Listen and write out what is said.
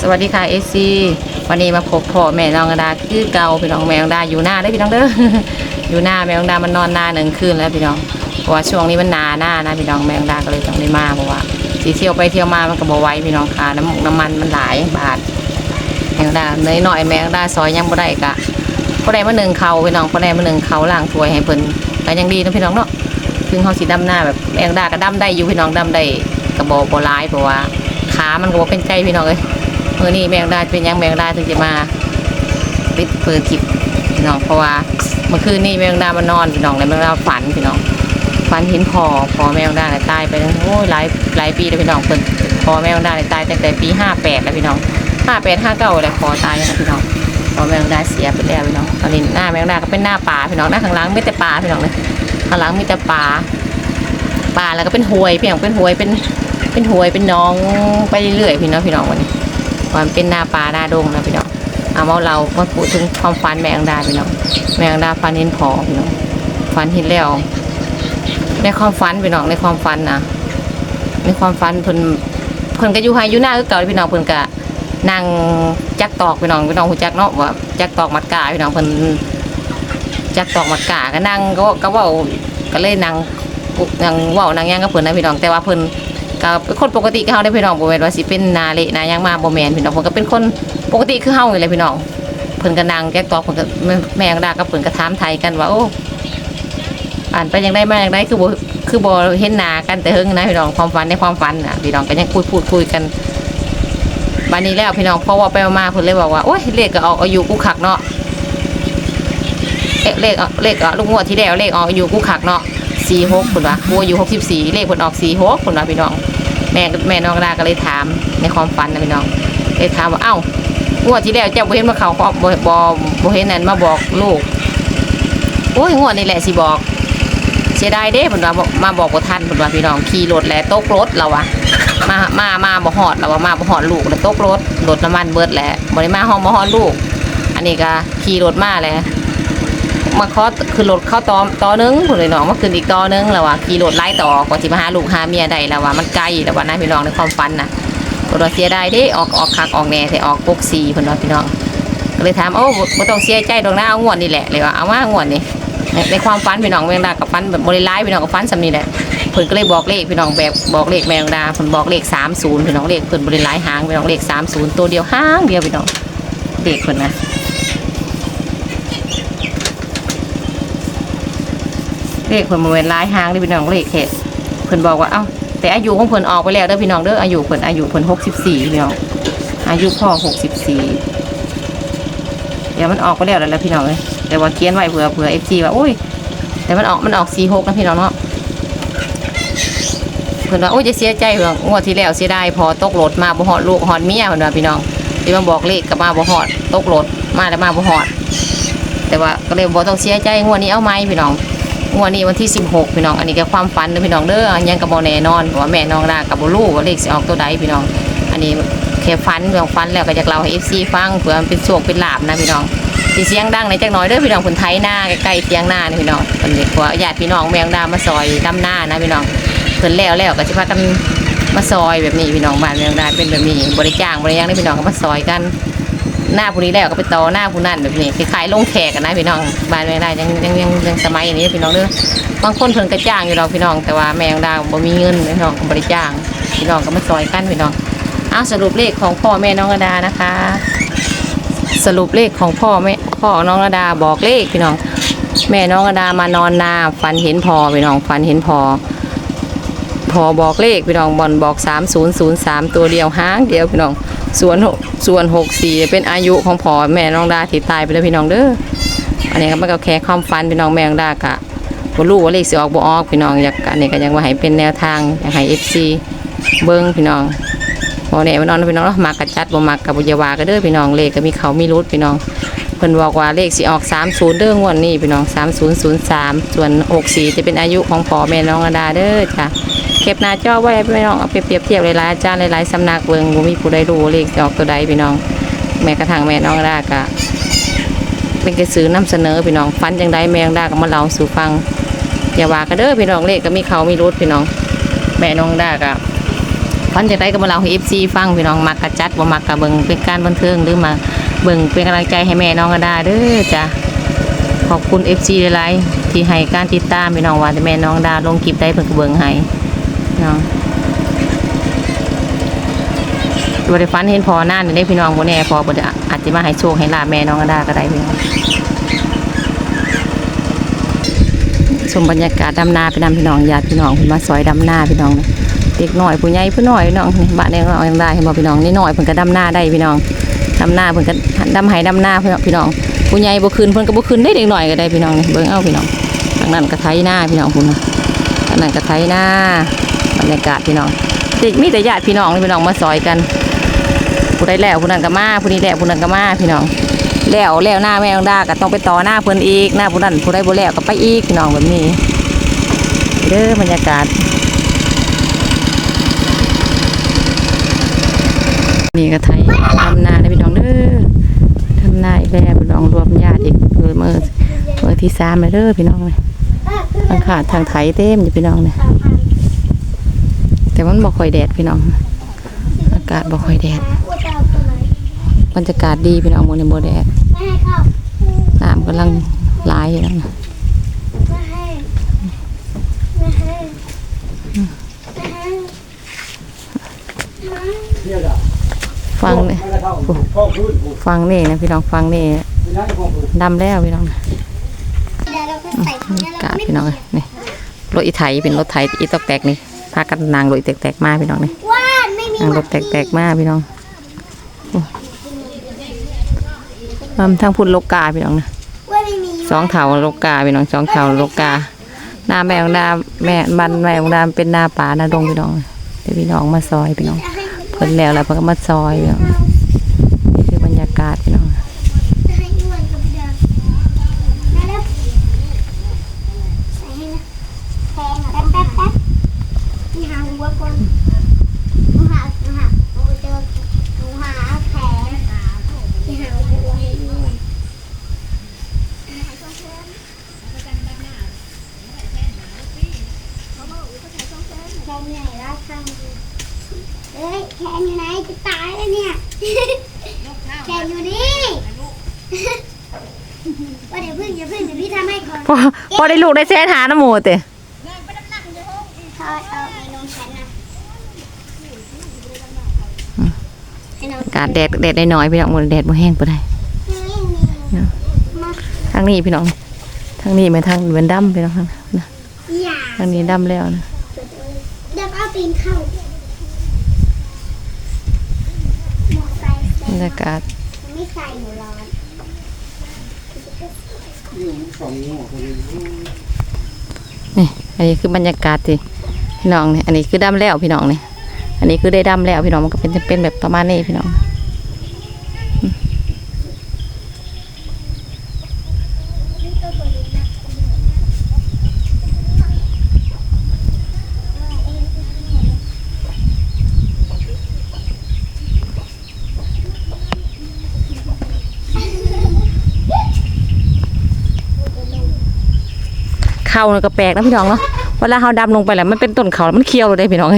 สวัสดีค่ะเอซีวันนี้มาพบพ่อแม่น้องดาคือเกาพี่น้องแม่น้องดาอยู่หน้าได้พี่น้องเด้ออยู่หน้าแม่น้องดามันนอนหน้าหนึ่งคืนแล้วพี่น้องเพราะว่าช่วงนี้มันนาหน้านะพี่น้องแม่น้องดาก็เลยต้องได้มาเพราะว่าสีเที่ยวไปเที่ยวมามันก็บ่ไว้พี่น้องค่ะน้ำมันน้ำมันมันหลายบาทแม่น้องดาเนยหน่อยแม่น้องดาซอยยังบ่ได้กะบ่ได้มาหนึ่งเขาพี่น้องบ่ได้มาหนึ่งเขาล้างถวยให้เพิ่นก็ยังดีนะพี่น้องเนาะถึงเขาสิดำหน้าแบบแม่น้องดาก็ดำได้อยู่พี่น้องดำได้ก็บ่บ่ร้ายเพราะว่าขามันก็บ่เป็นใจพี่น้องเอ้ย มื่อนี้แมงดาเป็นยังแมงดาถึงจะมาปิดเปิดคลิปพี่น้องเพราะว่าเมื่อคืนนี้แมงดามานอนพี่น้องแล้วแมงดาฝันพี่น้องฝันเห็นพอพอแมงดาเนี่ยตายไปโอ้ยหลายหลายปีแล้วพี่น้องเพิ่นพอแมงดาเนี่ยตายตั้งแต่ปีห้าแปดแล้วพี่น้องห้าแปดห้าเก้าเลยพอตายแล้วพี่น้องพอแมงดาเสียไปแล้วพี่น้องตอนนี้หน้าแมงดาก็เป็นหน้าป่าพี่น้องหน้าข้างหลังไม่แต่ป่าพี่น้องเลยข้างหลังมีแต่ป่าป่าแล้วก็เป็นห้วยพี่น้องเป็นห้วยเป็นเป็นห้วยเป็นน้องไปเรื่อยพี่น้องพี่น้องวันนี้ ความเป็นหน้าป่าหน้าดงนะพี่น้องเอาเมาเรามาพูดถึงความฝันแมงดาพี่น้องแมงดาฝันเห็นพอพี่น้องฝันเห็นแล้วในความฝันพี่น้องในความฝันนะในความฝันเพิ่นเพิ่นก็อยู่ไฮอยู่หน้าคือเก่าพี่น้องเพิ่นก็นั่งจักตอกพี่น้องพี่น้องหูจักเนาะว่าจักตอกมัดกาพี่น้องเพิ่นจักตอกมัดกาก็นั่งก็ก็ว้าก็เลยนั่งนั่งว้านั่งหยังกับเพิ่นนะพี่น้องแต่ว่าเพิ่น ก็เป็นคนปกติคือเฮาได้พี่น้องบ่แม่นว่าสิเป็นนาเละนายังมาบ่แม่นพี่น้องเพิ่นก็เป็นคนปกติคือเฮานี่แหละพี่น้องเพิ่นก็นั่งแก๊กตอกเพิ่นก็แม่งดากับเพิ่นก็ถามไทยกันว่าโอ้อ่านไปยังได้มายังได้คือบ่คือบ่เห็นหน้ากันแต่เฮิงนะพี่น้องความฝันในความฝันน่ะพี่น้องก็ยังพูดพูดคุยกันบัดนี้แล้วพี่น้องเพราะว่าไปมาเพิ่นเลยบอกว่าโอ้ยเลขก็ออกอายุกูคักเนาะเอ๊ะเลขออกเลขออกลูกงวดที่แล้วเลขออกอายุกูคักเนาะ สี่หกคนวะบัวอยู่หกสิบสี่เลขคนออกสี่หกคนวะพี่น้อง แม่แม่น้องดาก็เลยถามในความฝันนะพี่น้องเลยถามว่าเอ้างวดที่แล้วเจ้าบ่เห็นมาเขาบ่บ่บ่บ่เห็นนั่นมาบอกลูกโอ้ยงวดนี่แหละสิบอก เสียดายเด้เพิ่นว่ามาบอกบ่ทันเพิ่นว่าพี่น้องขี่รถแล้วตกรถเราอะมามามาบ่ฮอดเราว่ามาบ่ฮอดลูกแล้วตกรถรถน้ำมันเบิดแหละบ่ได้มาฮอดบ่ฮอดลูก อันนี้ก็ขี่รถมาแหละ มาเคาะคือรถเข้าตอตอนึงผุนเลยน้องมาขึ้นอีกตอนึงแล้วว่าขี่รถไล่ต่อกว่าสิมาหาลูกหาเมียได้แล้วว่ามันไกลแล้วว่านะพี่น้องในความฝันนะก็ว่าเสียไดายเด้ออกออกคักออกแน่แต่ออกปกสีเพิ่นว่าพี่น้องก็เลยถามโอ้บ่บ่ต้องเสียใจดอกนะเอางวดนี่แหละเลยว่าเอาว่างวดนี่ในความฝันพี่น้องแมงดากับฝันแบบบริไลายพี่น้องกับฝันสำนีแหละเพิ่นก็เลยบอกเลขพี่น้องแบบบอกเลขแมงดาเพิ่นบอกเลข30พี่น้องเลขเพิ่นบริไลายหางพี่น้องเลข30ตัวเดียวห้างเดียวพี่น้องเลขเพิ่นนะ เลขเพิ่นบ่แม่นหลายหางเด้อพี่น้องเลขแค่เพิ่นบอกว่าเอ้าแต่อายุของเพิ่นออกไปแล้วเด้อพี่น้องเด้ออายุเพิ่นอายุเพิ่น64พี่น้องอายุพ่อ64เดี๋ยวมันออกไปแล้วแหละพี่น้องเอ้ยแต่ว่าเขียนไว้เผื่อเผื่อ FC ว่าอุ้ยแต่มันออกมันออก46นะพี่น้องเนาะเพิ่นว่าโอ้ยจะเสียใจเพิ่นว่างวดที่แล้วเสียดายพอตกรถมาบ่ฮอดลูกฮอดเมียเพิ่นว่าพี่น้องที่มาบอกเลขก็มาบ่ฮอดตกรถมาแล้วมาบ่ฮอดแต่ว่าก็เลยบ่ต้องเสียใจงวดนี้เอาไหมพี่น้อง วดนี้วันที่ 16 พี่น้อง อันนี้ก็ความฝันเด้อพี่น้องเด้อยังกับโบแน่นอนว่าแม่น้องดากับโบลูว่าเลขสิออกตัวใดพี่น้อง อันนี้แค่ฝันเรื่องฝันแล้วก็อยากเล่าให้ FC ฟังเผื่อมันเป็นโชคเป็นลาบนะพี่น้องสิเสียงดังในจักหน่อยเด้อพี่น้องคนไทยหน้าใกล้ๆเตียงหน้านี่พี่น้องเพิ่นเรียกว่าญาติพี่น้องแมงดามาซอยดำหน้านะพี่น้องเพิ่นแล้วแล้วก็สิพากันมาซอยแบบนี้พี่น้องบ้านแมงดาเป็นแบบนี้บริจ้างบริยังนี่พี่น้องก็มาซอยกัน หน้าผู้นี้แล้วก็ไปต่อหน้าผู้นั่นแบบนี้คล้ายๆลงแขกกันนะพี่น้องบ้านแมงดายังยังยังยังสมัยนี้พี่น้องเด้อบางคนเพิ่นก็จ้างอยู่เราพี่น้อง แต่ว่าแมงดาบ่มีเงินพี่น้องก็บริจ้าง พี่น้องก็มาซอยกันพี่น้องเอาสรุปเลขของพ่อแม่น้องระดานะคะ สรุปเลขของพ่อแม่พ่อน้องระดาบอกเลขพี่น้อง แม่น้องระดามานอนนาฝันเห็นพอพี่น้องฝันเห็นพอพอบอกเลขพี่น้องบอลบอก 3003 ตัวเดียวห้างเดียวพี่น้อง ส่วนหกส่วน64เป็นอายุของพ่อแม่น้องดาที่ตายไปแล้วพี่น้องเด้ออันนี้ก็มันก็แค่ความฝันพี่น้องแม่น้องดากะบ่รู้ว่าเลขสิออกบ่ออกพี่น้องอยากอันนี้ก็ยังว่าให้เป็นแนวทางอยากให้ FC เบิ่งพี่น้องบ่แน่ว่านอนพี่น้องเนาะมักกะจัดบ่มักกะบ่อย่าว่าก็เด้อพี่น้องเลขก็มีเขามีรุดพี่น้องเพิ่นบอกว่าเลขสิออก 30 เด้องวดนี้พี่น้อง 3003 ส่วน 64 จะเป็นอายุของพ่อแม่น้องอดาเด้อจ้ะ เก็บหน้าจอไว้พี่น้องเอาไปเปรียบเทียบหลายๆอาจารย์หลายๆสำนักเบิ่งบ่มีผู้ใดรู้เลขออกตัวใดพี่น้อง แม้กระทั่งแม่น้องอดาก็เป็นกระสือนำเสนอพี่น้องฟันจังไดแม่น้องอดาก็มาเล่าสู่ฟังอย่าว่าก็เด้อพี่น้องเลขก็มีเขามีรุดพี่น้อง แม่น้องอดาก็ฟันจากได้ก็มาเล่าให้ FC ฟังพี่น้องมักกะจัดบ่มักกะเบิงเป็นการบันเทิงหรือมาเบิงเป็นกำลังใจให้แม่น้องก็ได้เด้อจ้ะขอบคุณ FC หลายๆที่ให้การติดตามพี่น้องว่าแต่แม่น้องดาลงคลิปได้เพิ่นก็เบิ่งให้ พี่น้องบริฟันเห็นพอหน้านี่ได้พี่น้องบ่แน่พอบ่ได้อาจจะมาให้โชคให้ลาแม่น้องก็ได้ก็ได้พี่น้องชมบรรยากาศดำนาไปนำพี่น้องญาติพี่น้องพิ่นมาซอยดำนาพี่น้องนะเด็กหน้อยผู้ใหญ่ผู้น้อยพี่น้องบ้านเด็กน้อยยังได้เห็นบ่พี่น้องนี่หน้อยเพิ่นก็ดำนาได้พี่น้องดำนาเพิ่นก็ดำไห้ดำนาพี่น้องพี่น้องผู้ใหญ่บ่ขึ้นเพิ่นก็บ่ขึ้นได้เด็กหน้อยก็ได้พี่น้องเบิ่งเอาพี่น้องทางนั้นก็ไถนาพี่น้องพุ่นทางนั้นก็ไถนา รรยากาศพี่น้องมีแต่ญาติพี่น้องพี่น้องมาซอยกันผู้ใดแล้วผู้นั้นก็มาผู้นี้แล้วผู้นั้นก็มาพี่น้องแล้วแล้วหน้าแม่งดาก็ต้องไปต่อหน้าเพิ่อนอีกหน้าผู้นั้นผู้ใดบ่แล้วก็ไปอีกพี่น้องแบบนี้เด้อบรรยากาศ นี่ก็ไทยทำนาได้พี่น้องเด้อทำนาอีกแล้วพี่น้องรวมญาติอีกเมื่อเมื่อเมื่อที่สามเลยเด้อพี่น้องเลยทางขาดทางไถเต็มอยู่พี่น้องเลย แต่มันบ่ค่อยแดดพี่น้อง อากาศบ่ค่อยแดดกูจะเอาตัวไหนบรรยากาศดีพี่น้องมื้อนี้บ่แดดไม่ให้เข้าน้ำกำลังหลายอยู่แล้วนะไม่ให้ไม่ให้ไม่ให้ฟังนี่ฟังนี่นะพี่น้องฟังนี่ดำแล้วพี่น้องเดี๋ยวเราก็ใส่ถุงนี้อากาศพี่น้องเอ้ยนี่รถอีไถเป็นรถไถอีตอกแตกนี่ พากันนางรถอีแตกๆมาพี่น้องนี่ว่านไม่มีนางรถแตกๆมาพี่น้องโอ้มันทางพุ่นโลกาพี่น้องนะว่าไม่มีสองเถาโลกาพี่น้องสองเถาโลกาหน้าแม่ของดาแม่บ้านแม่ของดาเป็นหน้าป่าหน้าดงพี่น้องเดี๋ยวพี่น้องมาซอยพี่น้องจะให้เพิ่นแล้วแล้วเพิ่นก็มาซอยพี่น้องนี่คือบรรยากาศพี่น้อง จะให้อ้วนกับเดิมมาแล้วใส่ให้นะแพงอะแป๊บแป๊บแป๊บนี่หาหัวคนหนูหาหนูหาหนูเจอหนูหาแผลนี่หาหัวให้อ้วนแขนใหญ่แล้วข้างดี เอ้ยแขนอยู่ไหนจะตายแล้วเนี่ยแขนอยู่นี่ว่าเดี๋ยวพึ่งอย่าพึ่งเดี๋ยวพี่ทำให้ก่อนพอพอได้ลูกได้แซ่ทาน้ำหมูติเขาเอาไอ้นมฉันนะไอ้นมอากาศแดดแดดได้น้อยพี่น้องหมดแดดบ่แห้งปานใดนี่มีมาทางนี้พี่น้องทางนี้แม่ทางเหมือนดำพี่น้องนะอย่าทางนี้ดำแล้วนะ เดี๋ยวเอาตีนเข้าหมวกใส่บรรยากาศไม่ใส่หนูร้อนนี่อันนี้คือบรรยากาศที่พี่น้องนี่อันนี้คือดำแล้วพี่น้องนี่อันนี้คือได้ดำแล้วพี่น้องมันก็เป็นเป็นแบบประมาณนี้พี่น้อง เขาเนี่ยก็แปลกนะพี่น้องเนาะเวลาเขาดำลงไปแล้วมันเป็นต้นเขาแล้วมันเคี้ยวเลยได้พี่น้อง